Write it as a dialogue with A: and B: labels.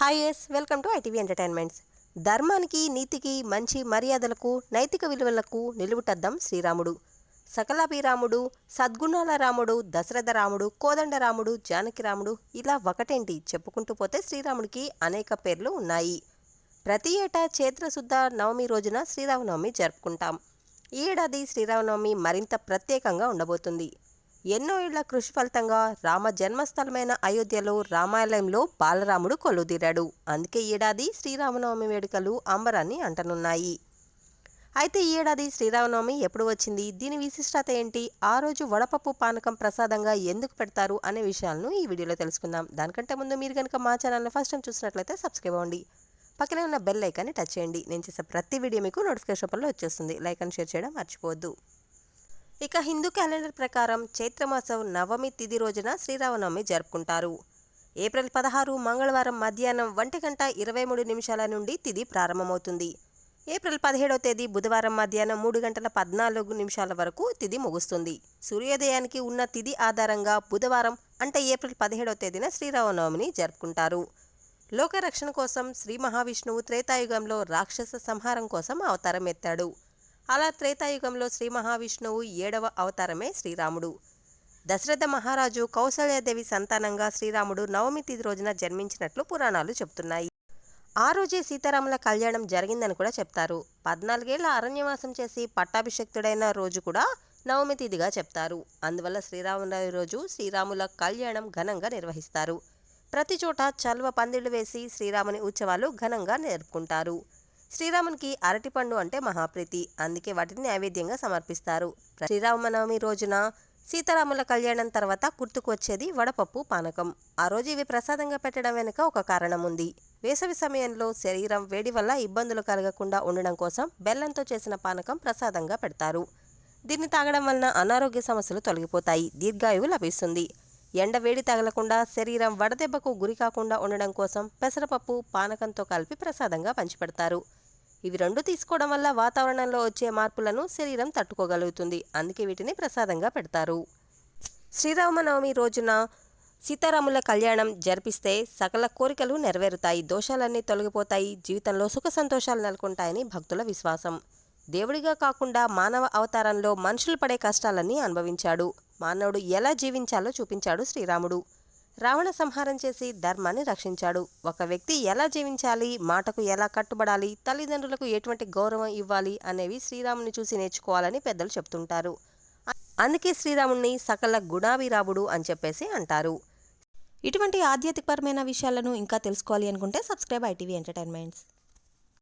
A: Hi yes welcome to ITV entertainments ధర్మానికి నీతికి మంచి మర్యాదలకు నైతిక విలువలకు నిలువుటద్దం శ్రీరాముడు. సకలాభిరాముడు సద్గుణాల రాముడు దశరథ రాముడు కోదండ రాముడు రాముడు ఇలా ఒకటేంటి చెప్పుకుంటూ పోతే శ్రీరాముడికి అనేక పేర్లు ఉన్నాయి. ప్రతి ఏటా చైత్రశుద్ధ నవమి రోజున శ్రీరామనవమి జరుపుకుంటాం. ఈ ఏడాది శ్రీరామనవమి మరింత ప్రత్యేకంగా ఉండబోతుంది. ఎన్నో ఏళ్ళ కృషి ఫలితంగా రామ జన్మస్థలమైన అయోధ్యలో రామాలయంలో బాలరాముడు కొలుదీరాడు అందుకే ఈ ఏడాది శ్రీరామనవమి వేడుకలు అంబరాన్ని అంటనున్నాయి. అయితే ఈ ఏడాది శ్రీరామనవమి ఎప్పుడు వచ్చింది? దీని విశిష్టత ఏంటి? ఆ రోజు వడపప్పు పానకం ప్రసాదంగా ఎందుకు పెడతారు అనే విషయాలను ఈ వీడియోలో తెలుసుకుందాం. దానికంటే ముందు మీరు కనుక మా ఛానల్ని ఫస్ట్ టైం చూసినట్లయితే సబ్స్క్రైబ్ అవ్వండి. పక్కనే ఉన్న బెల్ ఐకాన్ని టచ్ చేయండి. నేను చేసే ప్రతి వీడియో మీకు నోటిఫికేషన్ పనులు వచ్చేస్తుంది. లైక్ అండ్ షేర్ చేయడం మర్చిపోవద్దు. ఇక హిందూ క్యాలెండర్ ప్రకారం చైత్రమాసం నవమి తిథి రోజున శ్రీరామనవమి జరుపుకుంటారు. ఏప్రిల్ పదహారు మంగళవారం మధ్యాహ్నం ఒంటి గంట ఇరవై మూడు నిమిషాల నుండి తిథి ప్రారంభమవుతుంది. ఏప్రిల్ పదిహేడవ తేదీ బుధవారం మధ్యాహ్నం మూడు గంటల పద్నాలుగు నిమిషాల వరకు తిథి ముగుస్తుంది. సూర్యోదయానికి ఉన్న తిథి ఆధారంగా బుధవారం అంటే ఏప్రిల్ పదిహేడవ తేదీన శ్రీరామనవమిని జరుపుకుంటారు. లోకరక్షణ కోసం శ్రీ మహావిష్ణువు త్రేతాయుగంలో రాక్షస సంహారం కోసం అవతారం ఎత్తాడు. అలా త్రేతాయుగంలో శ్రీ మహావిష్ణువు ఏడవ అవతారమే శ్రీరాముడు. దశరథ మహారాజు కౌసల్యాదేవి సంతానంగా శ్రీరాముడు నవమి తిథి రోజున జన్మించినట్లు పురాణాలు చెబుతున్నాయి. ఆ రోజే సీతారాముల కళ్యాణం జరిగిందని కూడా చెప్తారు. పద్నాలుగేళ్ళ అరణ్యవాసం చేసి పట్టాభిషక్తుడైన రోజు కూడా నవమి తిథిగా చెప్తారు. అందువల్ల శ్రీరాముల రోజు శ్రీరాముల కళ్యాణం ఘనంగా నిర్వహిస్తారు. ప్రతి చోట చల్వ పందిళ్ళు వేసి శ్రీరాముని ఉత్సవాలు ఘనంగా జరుపుకుంటారు. శ్రీరామునికి అరటిపండు అంటే మహాప్రీతి. అందుకే వాటిని నైవేద్యంగా సమర్పిస్తారు. శ్రీరామనవమి రోజున సీతారాముల కళ్యాణం తర్వాత గుర్తుకు వచ్చేది వడపప్పు పానకం. ఆ రోజు ఇవి ప్రసాదంగా పెట్టడం వెనుక ఒక కారణం ఉంది వేసవి సమయంలో శరీరం వేడి వల్ల ఇబ్బందులు కలగకుండా ఉండడం కోసం బెల్లంతో చేసిన పానకం ప్రసాదంగా పెడతారు. దీన్ని తాగడం వలన అనారోగ్య సమస్యలు తొలగిపోతాయి. దీర్ఘాయువు లభిస్తుంది. ఎండ వేడి తగలకుండా శరీరం వడదెబ్బకు గురి కాకుండా ఉండడం కోసం పెసరపప్పు పానకంతో కలిపి ప్రసాదంగా పంచిపెడతారు. ఇవి రెండు తీసుకోవడం వల్ల వాతావరణంలో వచ్చే మార్పులను శరీరం తట్టుకోగలుగుతుంది. అందుకే వీటిని ప్రసాదంగా పెడతారు. శ్రీరామనవమి రోజున సీతారాముల కళ్యాణం జరిపిస్తే సకల కోరికలు నెరవేరుతాయి. దోషాలన్నీ తొలగిపోతాయి. జీవితంలో సుఖ సంతోషాలు నెలకొంటాయని భక్తుల విశ్వాసం. దేవుడిగా కాకుండా మానవ అవతారంలో మనుషులు పడే కష్టాలన్నీ అనుభవించాడు. మానవుడు ఎలా జీవించాలో చూపించాడు శ్రీరాముడు. రావణ సంహారం చేసి ధర్మాన్ని రక్షించాడు. ఒక వ్యక్తి ఎలా జీవించాలి మాటకు ఎలా కట్టుబడాలి తల్లిదండ్రులకు ఎటువంటి గౌరవం ఇవ్వాలి అనేవి శ్రీరాముని చూసి నేర్చుకోవాలని పెద్దలు చెప్తుంటారు. అందుకే శ్రీరాముణ్ణి సకల గుణాభిరాముడు అని చెప్పేసి అంటారు. ఇటువంటి ఆధ్యాత్మికపరమైన విషయాలను ఇంకా తెలుసుకోవాలి అనుకుంటే సబ్స్క్రైబ్ ఐటీవీ ఎంటర్టైన్మెంట్స్.